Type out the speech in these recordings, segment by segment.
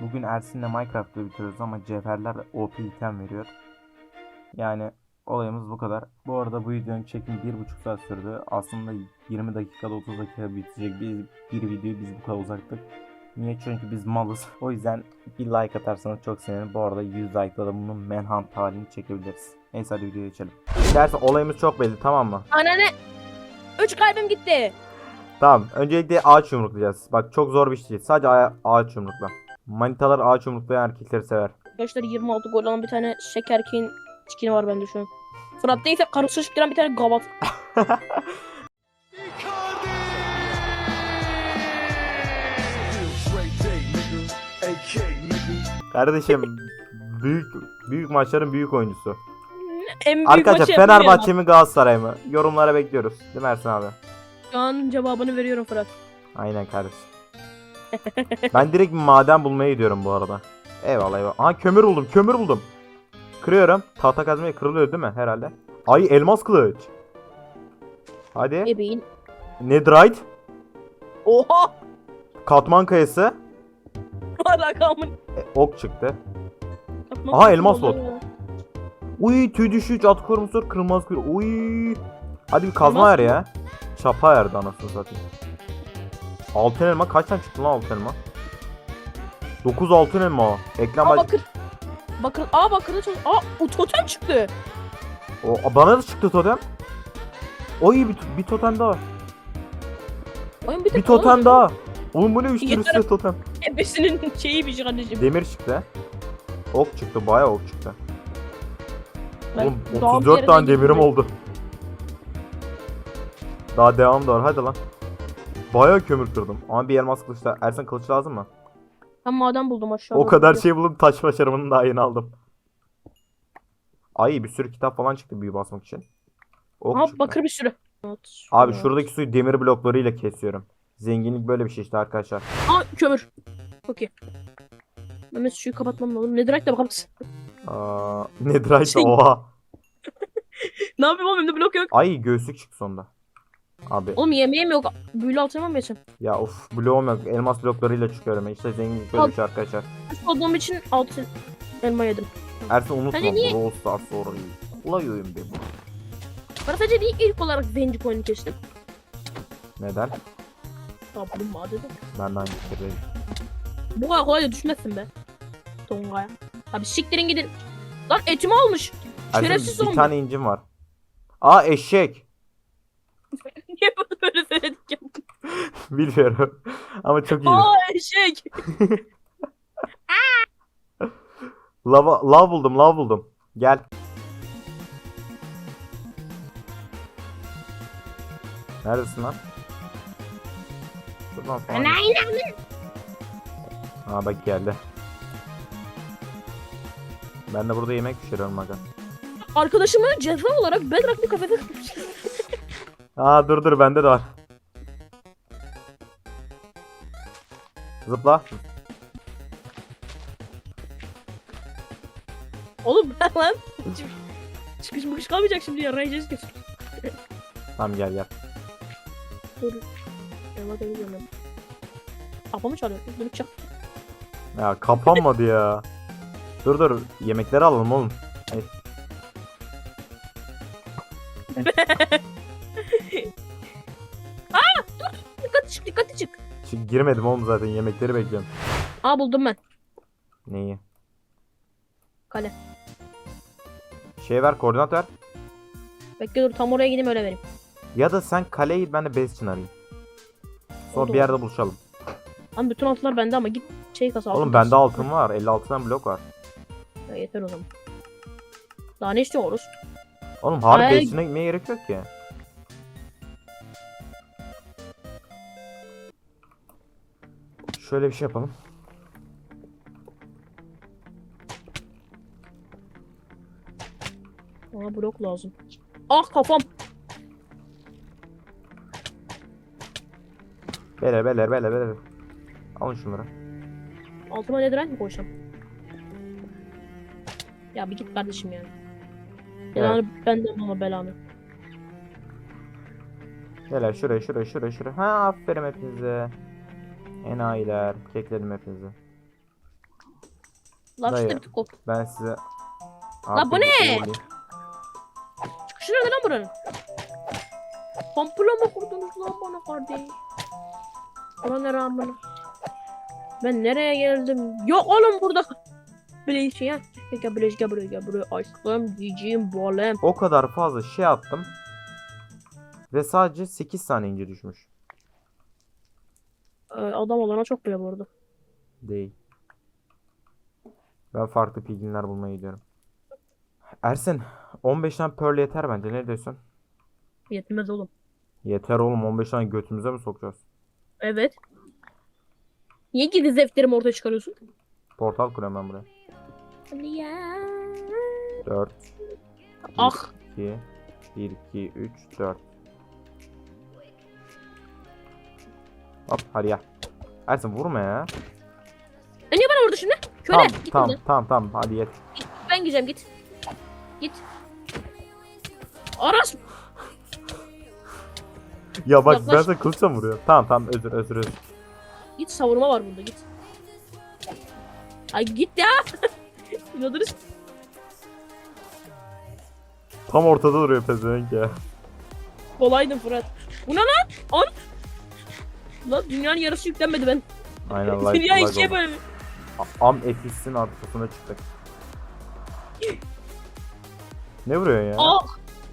Bugün Ersin'le Minecraft'ı bitiriyoruz ama cevherler OP item veriyor. Yani olayımız bu kadar. Bu arada bu videonun çekimi 1,5 saat sürdü. Aslında 20 dakikada 30 dakika bitecek bir, bir videoyu biz bu kadar uzattık. Niye? Çünkü biz malız. O yüzden bir like atarsanız çok sevinirim. Bu arada 100 like'da da bunun manhunt halini çekebiliriz. Neyse hadi videoya geçelim. Derse olayımız çok belli tamam mı? Anane. Üç kalbim gitti. Tamam. Öncelikle ağaç yumruklayacağız. Bak çok zor bir şey değil. Sadece ağa- ağaç yumrukla. Manitalar ağaç yumruklayan erkekleri sever. Arkadaşlar 26 gol olan bir tane şekerkin çikini var bende şu an. Fırat değilse karısı şıktıran bir tane gavat. Kardeşim büyük büyük maçların büyük oyuncusu. En büyük Arkadaşlar maçı Fenerbahçe mi Galatasaray mı? Yorumlara bekliyoruz. Değil mi Ersin abi? Şu an cevabını veriyorum Fırat. Aynen kardeşim. Ben direkt maden bulmaya gidiyorum bu arada. Eyvallah eyvallah. Aha kömür buldum kömür buldum. Kırıyorum. Tahta kazmaya kırılıyor değil mi herhalde? Ay elmas kılıç. Hadi. Ebeğin. Netherite. Oha. Katman kayası. Alakamın. E, ok çıktı. Aha, elmas lot. Uy tüy düşüş at korumsuz kırılmaz kır. Uy. Hadi bir kazma ver ya. Çapa yerdi anasını satayım. Altın elma kaç tane çıktı lan altın elma? 9 altın elma. Eklem Aa bac- bakır. Bakır. Aa bakır. çok- Aa o totem çıktı. O, bana da çıktı totem. Oy bir, bir totem daha. Oyun bir, Bir totem daha. Oğlum bu ne üç Yeter. üstü totem. Ebesinin şeyi bir şey anneciğim. Demir çıktı. Ok çıktı bayağı ok çıktı. Ben Oğlum dağın 34 yerine tane demirim gittim. oldu. Daha devam da var hadi lan. Bayağı kömür kırdım. Ama bir elmas kılıç da. Ersen kılıç lazım mı? Ben maden buldum aşağıda. O kadar şey buldum taş başarımını daha yeni aldım. Ay bir sürü kitap falan çıktı büyü basmak için. Ok çıktı. bakır bir sürü. Evet, Abi evet. şuradaki suyu demir bloklarıyla kesiyorum. Zenginlik böyle bir şey işte arkadaşlar. Aa kömür. Okey. Mehmet suyu kapatmam lazım. Netherite de bakar mısın? Aa, Netherite Şey- oha. ne yapayım oğlum blok yok. Ay göğüslük çıktı sonunda. Abi Oğlum yemeğim yok. Büyülü altına mı geçeyim? ya of bloğum yok. Elmas bloklarıyla çıkıyorum. İşte zenginlik böyle Al. bir şey arkadaşlar. Üst olduğum için altın elma yedim. Ersin unutma Hani niye- Brawl Stars orayı. Kolay oyun be bu. Ben sadece niye ilk olarak zenci coin'i kestim? Neden? Kaplumbağa dedim. Ben de aynı fikirdeyim. Bu kadar kolay da düşmezsin be. Tonga'ya. Abi siktirin gidin. Lan etimi almış. Ersin Şerefsiz bir zombi. tane incim var. Aa eşek. Niye bunu böyle söyledik ya? Bilmiyorum. Ama çok iyi. Aa eşek. Lava, lav buldum, lav buldum. Gel. Neredesin lan? Dur lan falan. Aa bak geldi. Ben de burada yemek pişiriyorum aga. Arkadaşımı ceza olarak Bedrock bir kafede Aa dur dur bende de var. Zıpla. Oğlum ben lan. Çıkış mıkış kalmayacak şimdi ya. Rayacağız ki. Tamam gel gel. Dur. Elma demiyorum ben. Kapı mı çalıyor? Dur çak. Ya kapanmadı ya. Dur dur yemekleri alalım oğlum. Ay, Dikkatli çık dikkatli çık. Şimdi girmedim oğlum zaten yemekleri bekliyorum. Aa buldum ben. Neyi? Kale. Şey ver koordinat ver. Bekle dur tam oraya gideyim öyle vereyim. Ya da sen kaleyi ben de base için arayayım. Sonra Oldu. bir yerde buluşalım. Lan bütün altınlar bende ama git şey kasa Oğlum altın bende kasa. altın var. 56 tane blok var. Ya yeter o zaman. Daha ne istiyoruz? Oğlum harbi Ay. base içine gitmeye gerek yok ki. Şöyle bir şey yapalım. Bana blok lazım. Ah kafam. Beyler beyler beyler beyler. Alın şunları. Altıma neden mi koysam? Ya bir git kardeşim yani. Belanı benden ama belanı. Beyler şuraya şuraya şuraya şuraya. Ha aferin hepinize. Enayiler. Kekledim hepinizi. Lan Dayı. işte bir tık kop. Ben size... Lan bu ne? Çıkışı nerede lan buranın? Komplo mu kurdunuz lan bana kardeş? Bana ne rağmen? Ben nereye geldim? Yok oğlum burada. Böyle şey ya. Gel buraya gel buraya gel buraya. Aşkım diyeceğim bolem. O kadar fazla şey attım. Ve sadece 8 tane ince düşmüş. Ee, adam olana çok bile bu arada. Değil. Ben farklı pilginler bulmaya gidiyorum. Ersin 15 tane pearl yeter bence ne diyorsun? Yetmez oğlum. Yeter oğlum 15 tane götümüze mi sokacağız? Evet. Niye gidi defterimi ortaya çıkarıyorsun? Portal kuruyorum ben buraya. Ya. 4, Ah. 2, 1, 2, 3, 4. Hop hadi ya. Ersin vurma ya. E niye bana vurdu şimdi? Köle. Tamam git tamam buradan. tamam tamam hadi yet. Ben gideceğim git. Git. Aras. Ya bak ben Yaklaş. sana kılıçla mı vuruyorum? Tamam tamam özür özür özür. Git savurma var burada git. Ay git ya. İnadırız. Tam ortada duruyor pezevenk ya. Kolaydın Fırat. Bu ne lan? An. Lan dünyanın yarısı yüklenmedi ben. Aynen like, Dünya like ikiye oldu. bölümü. A- Am etisinin arkasına çıktık. Ne vuruyor ya? Ah.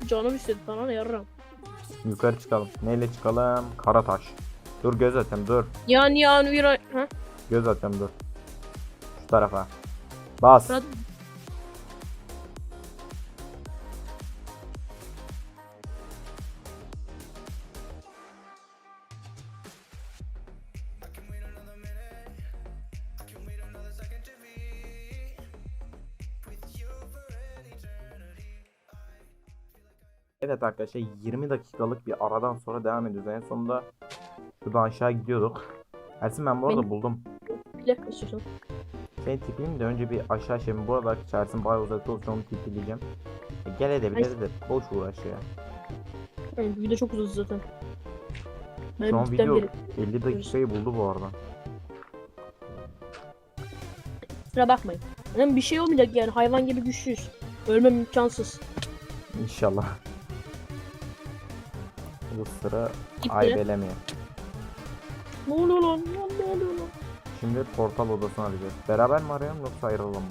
Canım istedi sana ne yararım. Yukarı çıkalım. Neyle çıkalım? Karataş. Dur göz atayım dur. Yan yan vira. Ha? Göz atayım dur. Şu tarafa. Bas. Fırat. Evet arkadaşlar 20 dakikalık bir aradan sonra devam ediyoruz. En sonunda şuradan aşağı gidiyorduk. Ersin ben bu arada Benim- buldum. Dakika istiyorsan. Seni tipeyim de önce bir aşağı şey. Bu arada Ersin bayağı uzakta olsun onu tipleyeceğim. E, gel edebilir de boş uğraş ya. Yani video çok uzun zaten. Ben Şu an video beri. 50 dakikayı buldu bu arada. Kusura bakmayın. Benim bir şey olmayacak yani hayvan gibi güçlüyüz. Ölmem imkansız. İnşallah. Bu sıra Gitti. aybelemeye. Ne oluyor lan? Ne oluyor lan? Şimdi portal odasına arayacağız. Beraber mi arayalım yoksa ayrılalım mı?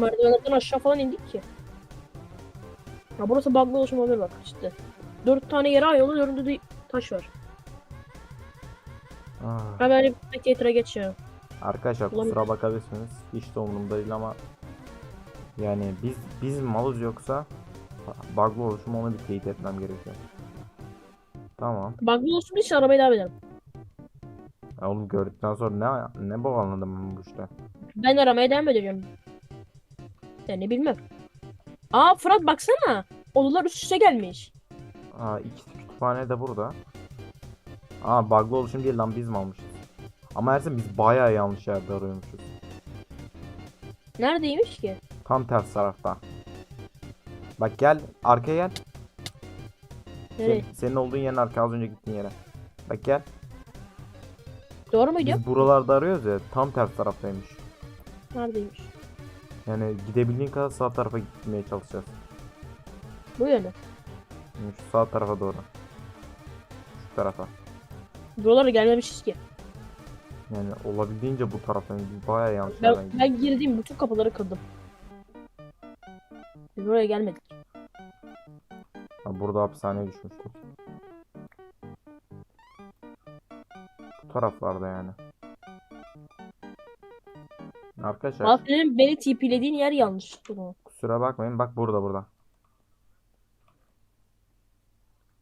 Merdivenlerden aşağı falan indik ki. Ya burası bug'lı oluşum olabilir bak işte. Dört tane yere ayrıldı, dördünde de taş var. Hemen bir spectator'a geç ya. Arkadaşlar Ulan- kusura bakabilirsiniz. Hiç de umurumda değil ama yani biz biz malız yoksa bug'lı oluşum onu bir teyit etmem gerekiyor. Tamam. Bug'lı oluşum için aramaya devam edelim. Ya oğlum gördükten sonra ne ne bok anladım ben bu işte. Ben aramaya devam edeceğim. Yani bilmem. Aa Fırat baksana. Odalar üst üste gelmiş. Aa ikisi kütüphane de burada. Aa bug'lı oluşum değil lan biz mi almışız? Ama Ersin biz bayağı yanlış yerde arıyormuşuz. Neredeymiş ki? Tam ters tarafta. Bak gel arkaya gel. Sen- Nereye? senin olduğun yerin arka az önce gittiğin yere. Bak gel. Doğru muydu? Biz buralarda arıyoruz ya tam ters taraftaymış. Neredeymiş? Yani gidebildiğin kadar sağ tarafa gitmeye çalışacağız. Bu yönde. Yani şu sağ tarafa doğru. Şu tarafa. Buralara gelmemişiz ki. Yani olabildiğince bu biz bayağı yanlış Ben, yerden ben girdiğim bütün kapıları kırdım. Biz buraya gelmedik. Ha, burada hapishaneye düşmüştük. Bu taraflarda yani. Arkadaşlar Aa, senin beni TP'lediğin yer yanlış. Kusura bakmayın. Bak burada burada.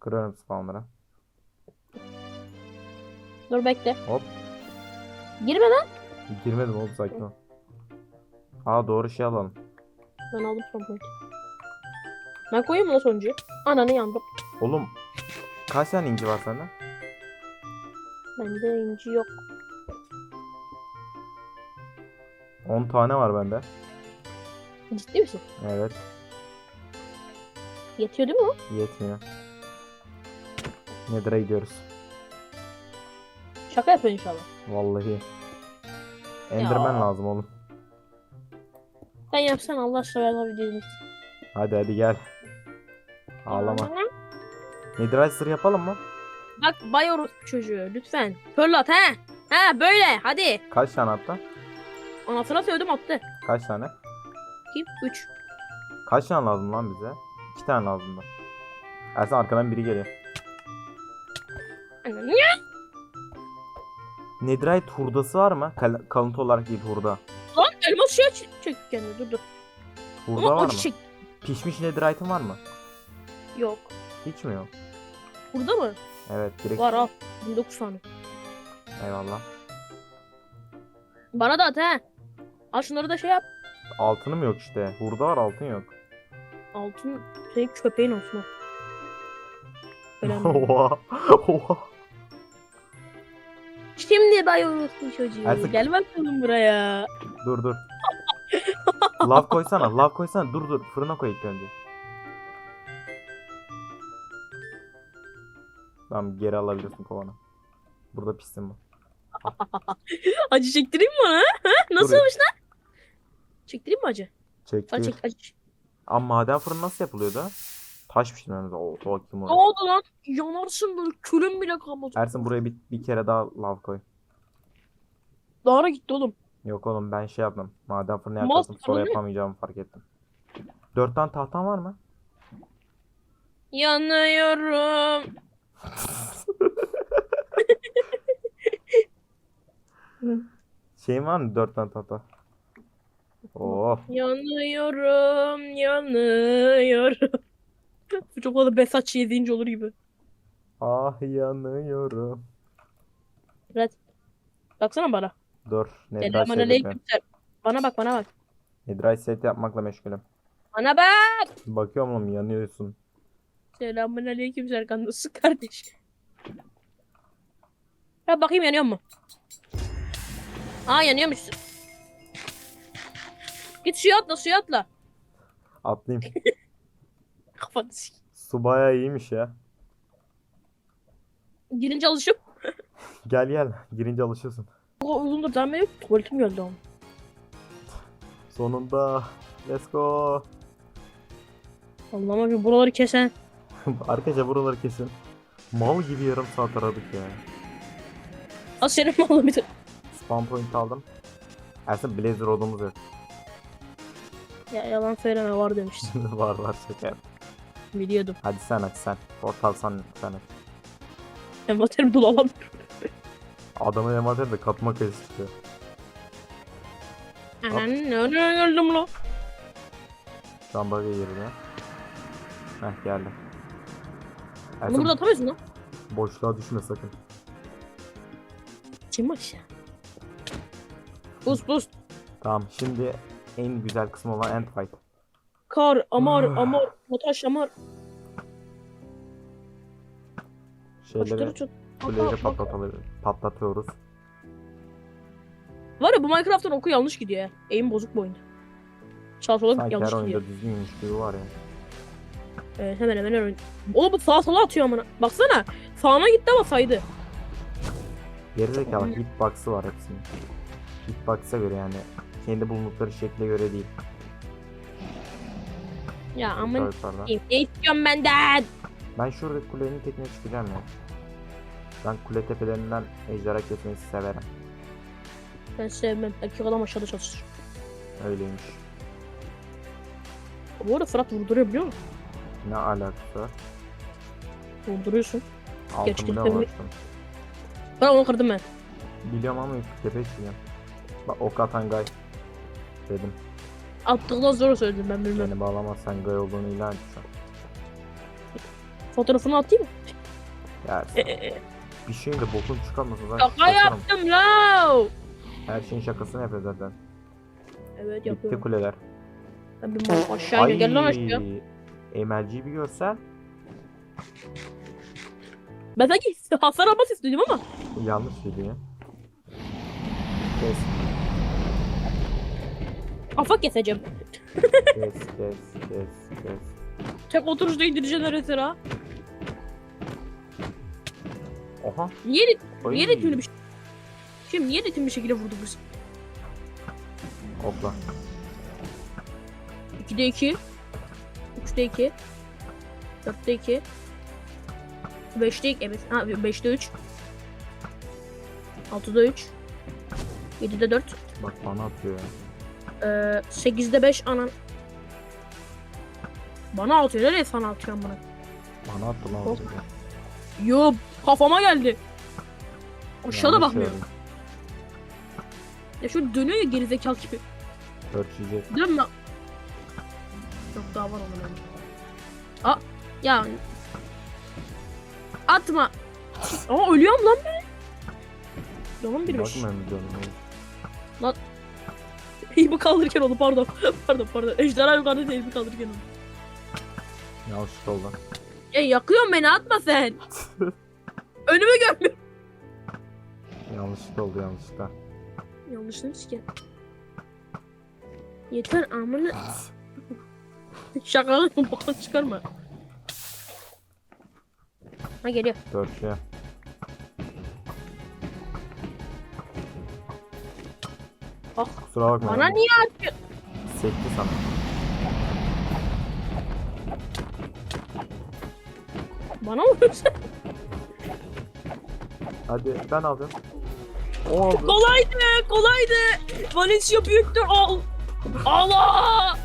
Kırıyorum spawnları. Dur bekle. Hop. Girme lan. Girmedim oğlum sakin ol. Aa doğru şey alalım. Ben aldım son point. Ben koyayım mı lan sonuncuyu? Ananı yandım. Oğlum kaç tane inci var sende? Bende inci yok. 10 tane var bende. Ciddi misin? Evet. Yetiyor değil mi o? Yetmiyor. Nether'a gidiyoruz. Şaka yapıyorsun inşallah. Vallahi. Enderman Ya. lazım oğlum. Sen yapsan Allah aşkına ben videoyu. Hadi hadi gel. Ağlama. Netherite sır yapalım mı? Bak bay orospu çocuğu lütfen. Fırlat he. He böyle hadi. Kaç tane attı? Anasına söyledim attı. Kaç tane? Kim? 3. Kaç tane lazım lan bize? 2 tane lazım da. Ersen arkadan biri geliyor. Niye? Netherite hurdası var mı? Kal- kalıntı olarak değil hurda. Lan elmas şey çek, kendini dur dur. Hurda Ama var mı? çiçek Pişmiş netherite'ın var mı? yok. Hiç mi yok? Burada mı? Evet direkt. Var al. 19 tane. Eyvallah. Bana da at he. Al şunları da şey yap. Altını mı yok işte? Hurda var altın yok. Altın senin köpeğin olsun. Oha. Oha. Şimdi bay orospu çocuğu. Ersin- Gel bakalım buraya. Dur dur. lav koysana, lav koysana. Dur dur. Fırına koy ilk önce. Tamam geri alabilirsin kovanı. Burada pissin bu. Acı çektireyim mi ona? Ha? Nasılmış lan? Çektireyim mi acı? Çekti. Acı, acı. Ama maden fırını nasıl yapılıyordu? Taş pişirmemiz. Oo, bakayım Ne oraya. oldu lan? Yanarsın böyle külün bile kalmaz. Ersin buraya bir, bir kere daha lav koy. Dağara gitti oğlum. Yok oğlum ben şey yaptım. Maden fırını Mas yapacaktım sonra fırını? yapamayacağımı fark ettim. Dört tane tahtan var mı? Yanıyorum. Şeyin var mı dört tane tahta? Oh. Yanıyorum, yanıyorum. Bu çok fazla Besatçı yediğince olur gibi. Ah yanıyorum. Evet. Baksana bana. Dur. Netherite Selamun set aleyküm. yapıyorum. Bana bak bana bak. Netherite set yapmakla meşgulüm. Bana bak. Bakıyorum oğlum yanıyorsun. Selamun aleyküm Serkan. Nasılsın kardeş? Ya bakayım yanıyor mu? Aa yanıyormuşsun. Git suya atla suya atla. Atlayayım. Kafanı. Su bayağı iyiymiş ya. Girince alışıp. Gel gel. Girince alışıyorsun. O uzundur zaman yok. Tuvaletim geldi ama. Sonunda. Let's go. Allah'ım abi buraları kesen. Arkadaşlar buraları kesin. Mal gibi yarım saat aradık ya. Az senin oğlum bir de? Spawn point aldım. Ersin Blazer odamız yok. Ya yalan söyleme var demiştin. var var şeker. Biliyordum. Hadi sen aç sen. Portal sen, sen aç. Envanterim dolu alamıyorum. Adamın envanteri de katma kayısı çıkıyor. Anan ne geldim lan? Şu an bug'a girdi. Heh geldi. Bunu Ersin burada atamıyorsun lan. boşluğa düşme sakın. Kim aşağı? Boost boost. Tamam şimdi en güzel kısmı olan end fight. Kar, amar, Ah. amar, potaş, amar. Şeyleri kuleleri bak. patlatıyoruz. Var ya bu Minecraft'ın oku yanlış gidiyor. Aim bozuk bu oyunda. Sağ sola Sanki her yanlış oyunda gidiyor. düzgünmüş gibi var ya. Evet hemen hemen her oyun. Oğlum bu sağa sola atıyor amına. Baksana. Sağına gitti ama saydı. Gerizekalı hitbox'ı var hepsinin. Hitbox'a göre yani. Kendi bulundukları şekle göre değil. Ya aman Yukarıda. ne istiyorsun benden? Ben şurada kulenin tekine çıkacağım ya. Ben kule tepelerinden ejderha kesmeyi severim. Ben sevmem. Erkek adam aşağıda çalışır. Öyleymiş. Bu arada Fırat vurduruyor biliyor musun? Ne alakası var? Vurduruyorsun. Tabii. uğraştım. Ben onu kırdım ben. Biliyorum ama yüksek tepe çıkacağım. Bak ok atan gay. Dedim. Attıktan sonra söyledim ben bilmem. Beni bağlamazsan gay olduğunu ilan et şu an. Fotoğrafını atayım mı? Ya E, e, e. bir şeyin de bokun çıkarmasa zaten Şaka şaşarım. yaptım la. Her şeyin şakasını yapıyor zaten. Evet Bitti yapıyorum. kuleler. Ben bir mal aşağı iniyor. Gel lan aşağı. MLG'yi bir görsen Ben sanki hasar almak istedim ama. yanlış video ya. Kes. Kafa keseceğim. Kes kes kes kes. Tek oturuşta indireceksin öğretir ha. Oha. Niye, Oy. niye ritmini bir şey... Şimdi niye ritmini bir şekilde vurduk biz? Hopla. 2'de 2. 3'te 2. 4'te 2. 5'te 2. Evet. Ha 5'te 3. 6'da 3. 7'de 4. Bak bana atıyor ya. Ee, 8'de 5 anan. Bana atıyor. Nereye sana atacağım bunu? Bana attı lan. Önce. Yo kafama geldi. Aşağıda bakmıyor. söyledim. Ya şu dönüyor ya gerizekalı gibi. Örtecek. Dönme. Yok daha var onun. Aa ya. Atma. Aa ölüyorum lan ben. Canım birmiş. Mı canım? İyi kaldırırken oldu pardon. pardon pardon. Ejderha yukarıda mi kaldırırken oldu. Yanlış oldu. Ya yakıyorsun beni atma sen. Önümü görmüyorum. Yanlışlıkla oldu yanlışlıkla. Yanlışını sikerim. Yeter amına. Şakalı boktan çıkarma. Ha geliyor. Dörtçüye. Ah. Kusura bakma. Bana yani. niye atıyor? Sekti sana. Bana vurursun. Hadi ben aldım. O aldı. kolaydı, kolaydı. Valencia büyüktür. Al. Allah!